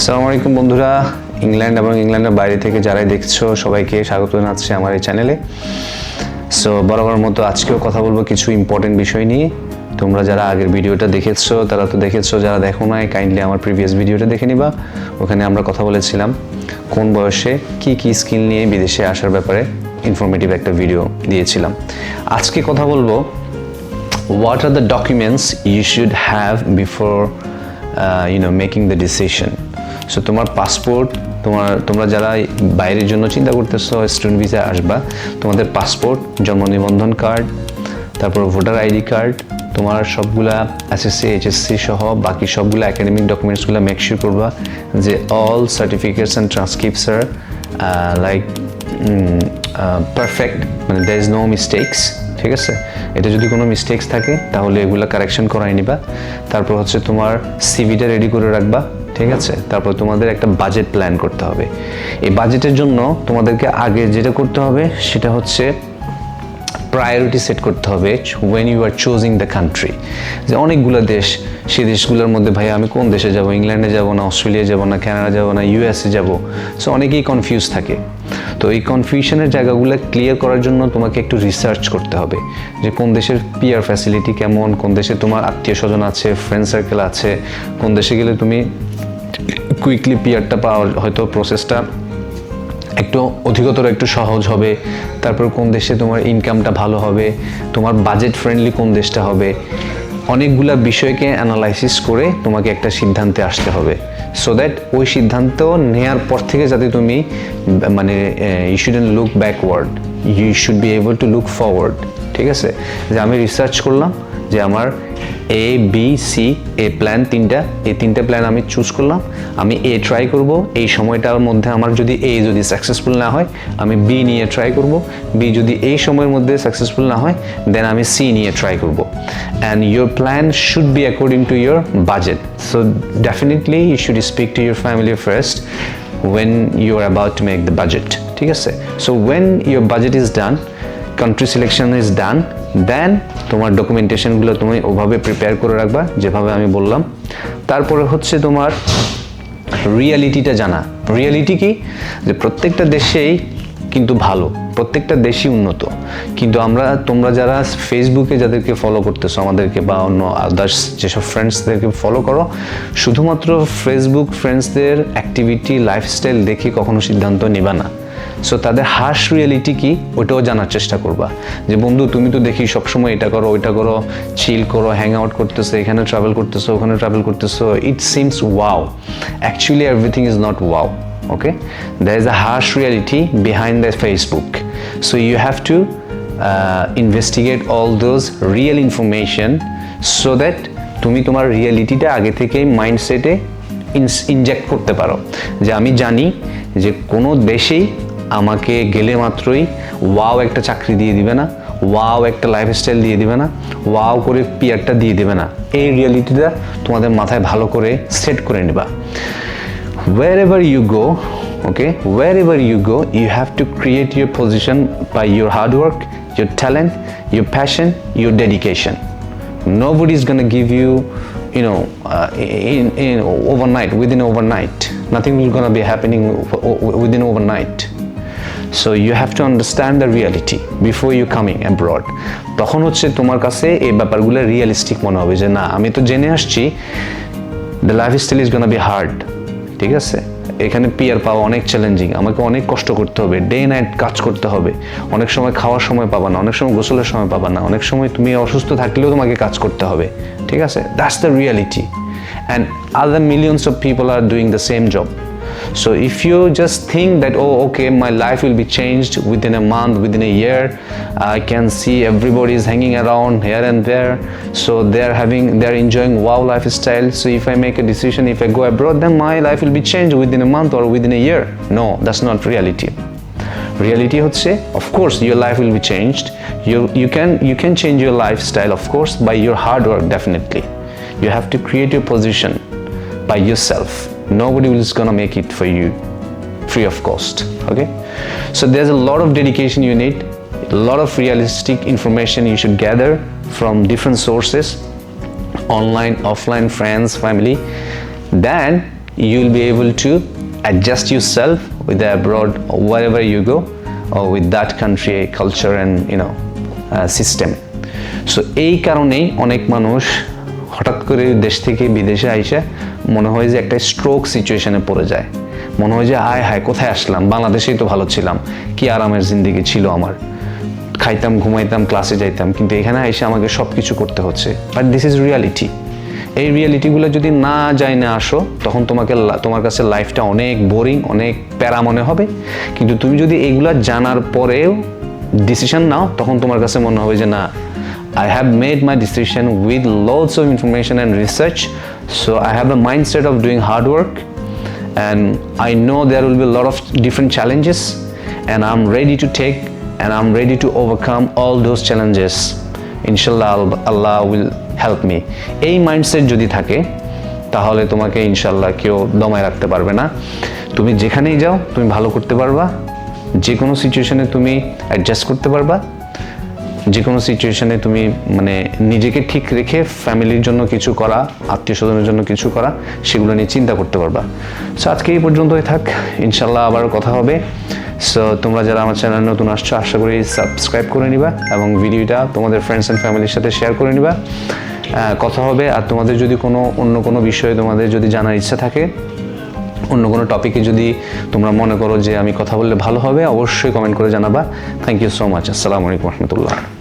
আসসালামু আলাইকুম বন্ধুরা। ইংল্যান্ড এবং ইংল্যান্ডের বাইরে থেকে যারাই দেখছ সবাইকে স্বাগত জানাচ্ছি আমার এই চ্যানেলে। সো বরাবর মতো আজকেও কথা বলব কিছু ইম্পর্টেন্ট বিষয় নিয়ে। তোমরা যারা আগের ভিডিওটা দেখেছ তারা তো দেখেছ যারা দেখো নাই কাইন্ডলি আমার প্রিভিয়াস ভিডিওটা দেখে নিবা। ওখানে আমরা কথা বলেছিলাম কোন বয়সে কি কি স্কিল নিয়ে বিদেশে আসার ব্যাপারে ইনফরমেটিভ একটা ভিডিও দিয়েছিলাম। আজকে কথা বলব what R the documents have before uh, you know making the decision? So তোমার পাসপোর্ট তোমার, তোমরা যারা বাইরের জন্য চিন্তা করতেছো স্টুডেন্ট ভিসা আসবা, তোমাদের পাসপোর্ট জন্ম নিবন্ধন কার্ড তারপর ভোটার আইডি কার্ড তোমার সবগুলা এসএসসি এইচএসসি সহ বাকি সবগুলো একাডেমিক ডকুমেন্টসগুলো মেকশিওর করবা যে অল সার্টিফিকেটস অ্যান্ড ট্রান্সক্রিপ্টস আর লাইক পারফেক্ট মানে দ্যার ইজ নো মিস্টেকস ঠিক আছে? এটা যদি কোনো মিস্টেক্স থাকে, তাহলে এগুলো কারেকশন করাই নিবা। তারপর হচ্ছে তোমার সিভিটা রেডি করে রাখবা। ঠিক আছে? তারপর তোমাদের একটা বাজেট প্ল্যান করতে হবে। এই বাজেটের জন্য তোমাদেরকে আগে যেটা করতে হবে, সেটা হচ্ছে প্রায়োরিটি সেট করতে হবে when you are choosing the country যে অনেকগুলো দেশ, সেই দেশগুলোর মধ্যে ভাই আমি কোন দেশে যাব? ইংল্যান্ডে যাব না অস্ট্রেলিয়া যাব না কানাডা যাব না ইউএসএ যাব? সো অনেকেই কনফিউজ থাকে। তো এই কনফিউশনের জায়গাগুলো ক্লিয়ার করার জন্য তোমাকে একটু রিসার্চ করতে হবে। যে কোন দেশের পিয়ার ফ্যাসিলিটি কেমন, কোন দেশে তোমার আত্মীয় স্বজন আছে ফ্রেন্ড সার্কেল আছে, কোন দেশে গেলে তুমি কুইকলি পিয়ারটা পাওয়ার হয়তো প্রসেসটা একটু অধিকতর একটু সহজ হবে। তারপর কোন দেশে তোমার ইনকামটা ভালো হবে, তোমার বাজেট ফ্রেন্ডলি কোন দেশটা হবে, অনেকগুলা বিষয়কে অ্যানালাইসিস করে তোমাকে একটা সিদ্ধান্তে আসতে হবে। সো দ্যাট ওই সিদ্ধান্ত নেয়ার পর থেকে যাতে তুমি মানে you shouldn't look backward you should be able to look forward ঠিক আছে? যে আমি রিসার্চ করলাম যে আমার A B C A plan তিনটা, এই তিনটা প্ল্যান আমি চুজ করলাম। আমি এ ট্রাই করব, এই সময়টার মধ্যে আমার যদি এ যদি সাকসেসফুল না হয়, আমি বি নিয়ে ট্রাই করব। বি যদি এই সময়ের মধ্যে সাকসেসফুল না হয় দেন আমি সি নিয়ে ট্রাই করব। And your plan should be according to your budget so definitely you should speak to your family first when you are about to make the budget. ঠিক আছে? So when your budget is done country selection is done then তোমার ডকুমেন্টেশনগুলো তুমি ওভাবে prepare করে রাখবা, যেভাবে আমি বললাম। তারপরে হচ্ছে তোমার রিয়ালিটিটা জানা। রিয়ালিটি কি? যে প্রত্যেকটা দেশেই কিন্তু ভালো, প্রত্যেকটা দেশই উন্নত। কিন্তু আমরা, তোমরা যারা ফেসবুকে যাদেরকে ফলো করতেছো, আমাদেরকে বা অন্য আদার্স যেসব ফ্রেন্ডসদেরকে ফলো করো, শুধুমাত্র ফেসবুক ফ্রেন্ডসদের অ্যাক্টিভিটি লাইফস্টাইল দেখে কখনো সিদ্ধান্ত নিবা না। সো তাদের হার্শ রিয়েলিটি কি? ওটাও জানার চেষ্টা করবা। যে বন্ধু তুমি তো দেখি সবসময় এটা করো ওইটা করো চিল করো হ্যাং আউট করতেছো এখানে ট্রাভেল করতেছো ওখানে ট্রাভেল করতেছো। It seems wow actually everything is not wow there is a harsh reality behind the facebook. So you have to uh, investigate all those real information so that তুমি তোমার রিয়েলিটিটা আগে থেকেই মাইন্ডসেটে inject করতে পারো। যে আমি জানি যে কোনো দেশেই আমাকে গেলে মাত্রই ওয়াও একটা চাকরি দিয়ে দিবে না, ওয়াও একটা লাইফস্টাইল দিয়ে দিবে না, ওয়াও করে পিয়ারটা দিয়ে দিবে না। এই রিয়ালিটিটা তোমাদের মাথায় ভালো করে সেট করে নেবা। Wherever you go okay wherever you go you have to create your position by your hard work your talent your passion your dedication nobody is gonna give you you know in in overnight within overnight nothing will gonna be happening within overnight so you have to understand the reality before you coming abroad. তখন হচ্ছে তোমার কাছে এই ব্যাপারগুলো realistic মনে হবে যে, না, আমি তো জেনে আসছি the lifestyle is gonna be hard ঠিক আছে? এখানে পিয়ার পাওয়া অনেক চ্যালেঞ্জিং আমাকে অনেক কষ্ট করতে হবে ডে নাইট কাজ করতে হবে। অনেক সময় খাওয়ার সময় পাবা না, অনেক সময় গোসলের সময় পাবা না, অনেক সময় তুমি অসুস্থ থাকলেও তোমাকে কাজ করতে হবে। ঠিক আছে? That's the reality and other millions of people are doing the same job So if you just think that oh okay my life will be changed within a month within a year I can see everybody is hanging around here and there so they're having they're enjoying wow lifestyle so if I make a decision if I go abroad then my life will be changed within a month or within a year no that's not reality reality হচ্ছে of course your life will be changed you you can you can change your lifestyle of course by your hard work definitely you have to create your position by yourself Nobody is gonna make it for you free of cost okay so there's a lot of dedication you need a lot of realistic information you should gather from different sources online offline friends family then you will be able to adjust yourself with the abroad or wherever you go or with that country culture and you know uh, system so এই কারণেই অনেক মানুষ হঠাৎ করে দেশ থেকে বিদেশে আইসে মনে হয় যে একটা স্ট্রোক সিচুয়েশনে পড়ে যায়। মনে হয় যে হায় হায়, কোথায় আসলাম? বাংলাদেশেই তো ভালো ছিলাম। কি আরামের জিন্দিগি ছিল আমার। খাইতাম, ঘুমাইতাম ক্লাসে যাইতাম, কিন্তু এখানে এসে আমাকে সব কিছু করতে হচ্ছে। বাট দিস ইজ রিয়ালিটি এই রিয়ালিটিগুলো যদি না যায়, না আসো, তখন তোমাকে তোমার কাছে লাইফটা অনেক বোরিং অনেক প্যারা মনে হবে। কিন্তু তুমি যদি এইগুলা জানার পরেও ডিসিশন নাও, তখন তোমার কাছে মনে হবে যে, না, I have made my decision with loads of information and research. So I have a mindset of doing hard work and I know there will be a lot of different challenges and I'm ready to take and I'm ready to overcome all those challenges. Inshallah Al- Allah will help me. এই mindset যদি থাকে তাহলে তোমাকে ইনশাল্লাহ কেউ দমায় রাখতে পারবে না তুমি যেখানেই যাও তুমি ভালো করতে পারবা যে কোনো সিচুয়েশনে তুমি অ্যাডজাস্ট করতে পারবা যে কোনো সিচুয়েশানে তুমি মানে নিজেকে ঠিক রেখে ফ্যামিলির জন্য কিছু করা আত্মীয় স্বজনের জন্য কিছু করা, সেগুলো নিয়ে চিন্তা করতে পারবা। সো আজকে এই পর্যন্তই থাক। ইনশাল্লাহ আবার কথা হবে। সো তোমরা যারা আমার চ্যানেল নতুন আসছো, আশা করি সাবস্ক্রাইব করে নিবা এবং ভিডিওটা তোমাদের ফ্রেন্ডস অ্যান্ড ফ্যামিলির সাথে শেয়ার করে নিবা। কথা হবে। আর তোমাদের যদি কোনো, অন্য কোনো বিষয়ে তোমাদের যদি জানার ইচ্ছা থাকে অন্য কোনো টপিকে যদি তোমরা মনে করো যে আমি কথা বললে ভালো হবে, অবশ্যই কমেন্ট করে জানাবা। থ্যাংক ইউ সো মাচ আসসালামু আলাইকুম রহমতুল্লাহ